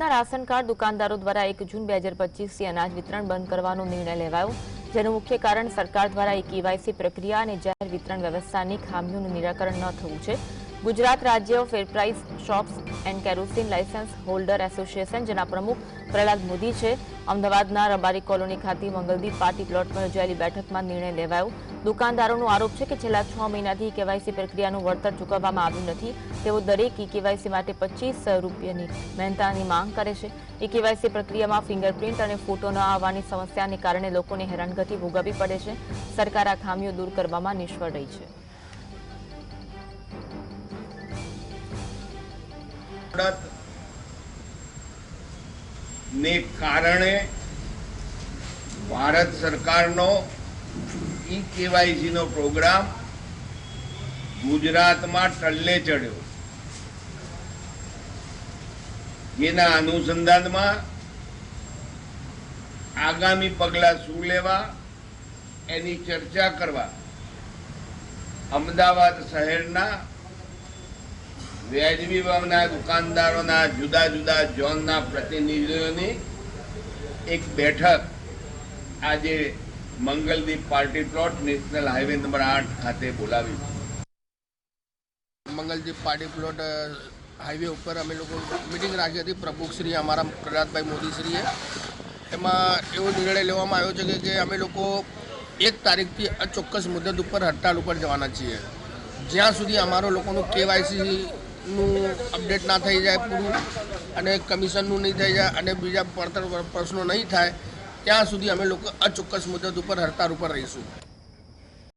ગુજરાતના ration card દુકાનદારો દ્વારા એક જૂન બે હજાર પચીસથી અનાજ વિતરણ બંધ કરવાનો નિર્ણય લેવાયો, જેનું મુખ્ય કારણ સરકાર દ્વારા એક કેવાયસી પ્રક્રિયા અને જાહેર વિતરણ વ્યવસ્થાની ખામીઓનું નિરાકરણ ન થવું છે. ગુજરાત રાજ્ય fair price shops and kerosene licence holder association, જેના પ્રમુખ પ્રહલાદ મોદી છે, અમદાવાદના રબારી કોલોની ખાતે મંગલદીપ પાર્ટી પર યોજાયેલી બેઠકમાં નિર્ણય લેવાયો. દુકાનદારોનો આરોપ છે કે છેલ્લા છ મહિનાથી કેવાયસી પ્રક્રિયાનું વળતર ચૂકવવામાં આવ્યું નથી. તેઓ દરેક ઈ કેવાયસી માટે પચીસ રૂપિયાની મહેનતાની માંગ કરે છે. ઈ કેવાયસી પ્રક્રિયામાં ફિંગરપ્રિન્ટ અને ફોટો ન આવવાની સમસ્યાને કારણે લોકોને હેરાનગતિ ભોગવવી પડે છે. સરકાર આ ખામીઓ દૂર કરવામાં નિષ્ફળ રહી છે. ને કારણે ભારત સરકારનો ઈ કેવાયસીનો પ્રોગ્રામ ગુજરાતમાં ટલ્લે ચડ્યો. જેના અનુસંધાનમાં આગામી પગલાં શું લેવા એની ચર્ચા કરવા અમદાવાદ શહેરના વ્યાજબી ભાવના દુકાનદારોના જુદા જુદા ઝોનના પ્રતિનિધિઓની એક બેઠક આજે Mangaldeep party plot national highway number આઠ ખાતે બોલાવી. મંગલદીપ પાર્ટી પ્લોટ હાઈવે ઉપર અમે લોકો મિટિંગ રાખી હતી. પ્રમુખશ્રી અમારા પ્રહલાદભાઈ મોદીશ્રીએ. એમાં એવો નિર્ણય લેવામાં આવ્યો છે કે અમે લોકો એક તારીખથી ચોક્કસ મુદત ઉપર હડતાલ ઉપર જવાના છીએ. જ્યાં સુધી અમારો લોકોનું કેવાયસીનું અપડેટ ના થઈ જાય પૂરું અને કમિશનનું નહીં થઈ જાય અને બીજા પડતર પ્રશ્નો નહીં થાય, ત્યાં સુધી અમે લોકો અચોક્કસ મુદત ઉપર હડતાળ ઉપર રહીશું.